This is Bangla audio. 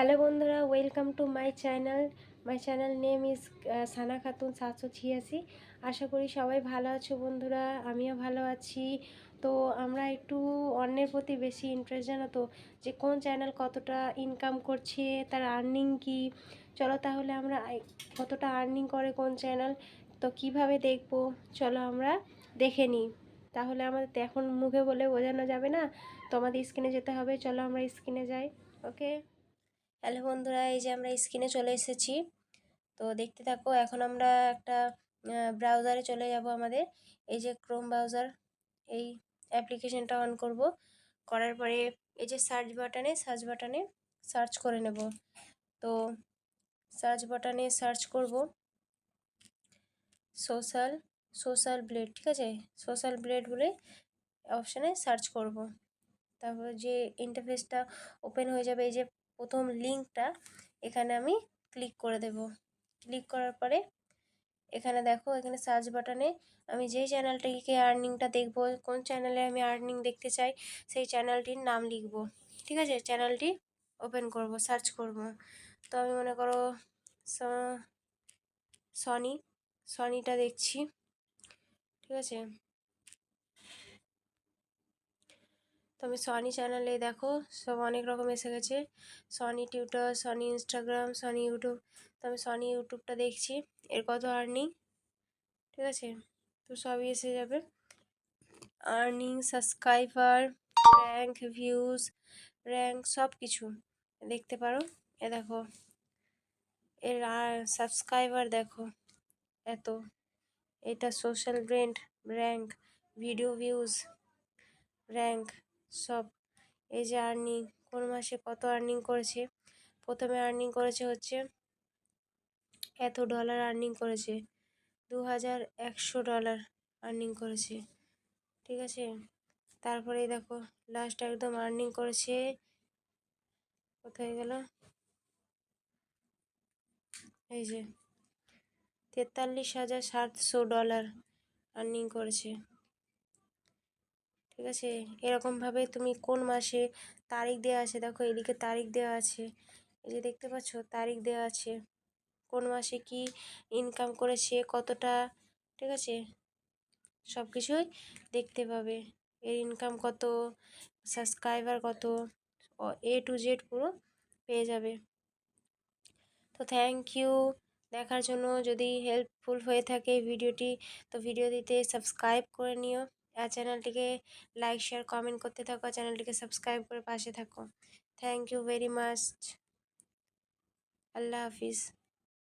হ্যালো বন্ধুরা welcome to my channel my channel name is Sana Khatun সাতশো ছিয়াশি। আশা করি সবাই ভালো আছো বন্ধুরা, আমিও ভালো আছি। তো আমরা একটু অন্যের প্রতি বেশি ইন্টারেস্ট জানো তো, যে কোন চ্যানেল কতটা ইনকাম করছে, তার আর্নিং কি? চলো তাহলে আমরা কতটা আর্নিং করে কোন চ্যানেল তো কীভাবে দেখব? চলো আমরা দেখে নিই। তাহলে আমাদের এখন মুখে বলে বোঝানো যাবে না, তো আমাদের স্ক্রিনে যেতে হবে, চলো আমরা স্ক্রিনে যাই ওকে হ্যালো বন্ধুরা, এই যে আমরা স্ক্রিনে চলে এসেছি। তো দেখতে থাকো, এখন আমরা একটা ব্রাউজারে চলে যাব আমাদের। এই যে ক্রোম ব্রাউজার এই অ্যাপ্লিকেশনটা অন করব। করার পরে এই যে সার্চ বাটনে সার্চ বাটনে সার্চ করে নেব। তো সার্চ বাটনে সার্চ করব। সোশ্যাল সোশ্যাল ব্লেড ঠিক আছে? সোশ্যাল ব্লেড বলে অপশানে সার্চ করব। তারপর যে ইন্টারফেসটা ওপেন হয়ে যাবে, এই যে প্রথম লিঙ্কটা এখানে আমি ক্লিক করে দেব। ক্লিক করার পরে এখানে দেখো, এখানে সার্চ বাটনে আমি যেই চ্যানেলটিকে আর্নিংটা দেখব, কোন চ্যানেলে আমি আর্নিং দেখতে চাই, সেই চ্যানেলটির নাম লিখব। ঠিক আছে? চ্যানেলটি ওপেন করব, সার্চ করব। তো আমি মনে করো সনি, সনিটা দেখছি। ঠিক আছে? তো আমি সনি চ্যানেলে দেখো, সব অনেক রকম এসে গেছে। Soni Twitter, Soni Instagram, Soni YouTube. তো আমি সনি ইউটিউবটা দেখছি, এর কত আর্নিং, ঠিক আছে? তো সবই এসে যাবে। Earning, subscriber, rank, views, rank সব কিছু দেখতে পারো। এ দেখো, এর আর সাবস্ক্রাইবার দেখো, এত। এটা social brand rank, video views, rank. সব। এই যে আর্নিং কোন মাসে কত আর্নিং করেছে? প্রথমে আর্নিং করেছে হচ্ছে, এত ডলার আর্নিং করেছে দু হাজার একশো ডলার আর্নিং করেছে, ঠিক আছে? তারপরে দেখো লাস্ট একদম আর্নিং করেছে, কোথায় গেল? এই যে, তেতাল্লিশ হাজার সাতশো ডলার আর্নিং করেছে। ঠিক আছে? এরকমভাবে তুমি কোন মাসে তারিখ দেওয়া আছে? দেখো এদিকে তারিখ দেওয়া আছে। এই যে দেখতে পাচ্ছ তারিখ দেওয়া আছে। কোন মাসে কি ইনকাম করেছে? কতটা? ঠিক আছে? সব কিছুই দেখতে পাবে। এর ইনকাম কত? সাবস্ক্রাইবার কত? এ টু জেড পুরো পেয়ে যাবে। তো থ্যাংক ইউ দেখার জন্য। যদি হেল্পফুল হয়ে থাকে ভিডিওটি তো ভিডিও দিতে সাবস্ক্রাইব করে নিও। আর চ্যানেলটিকে লাইক শেয়ার কমেন্ট করতে থাকো চ্যানেলটিকে সাবস্ক্রাইব করে পাশে থাকো। থ্যাংক ইউ ভেরি মাচ আল্লাহ হাফিজ।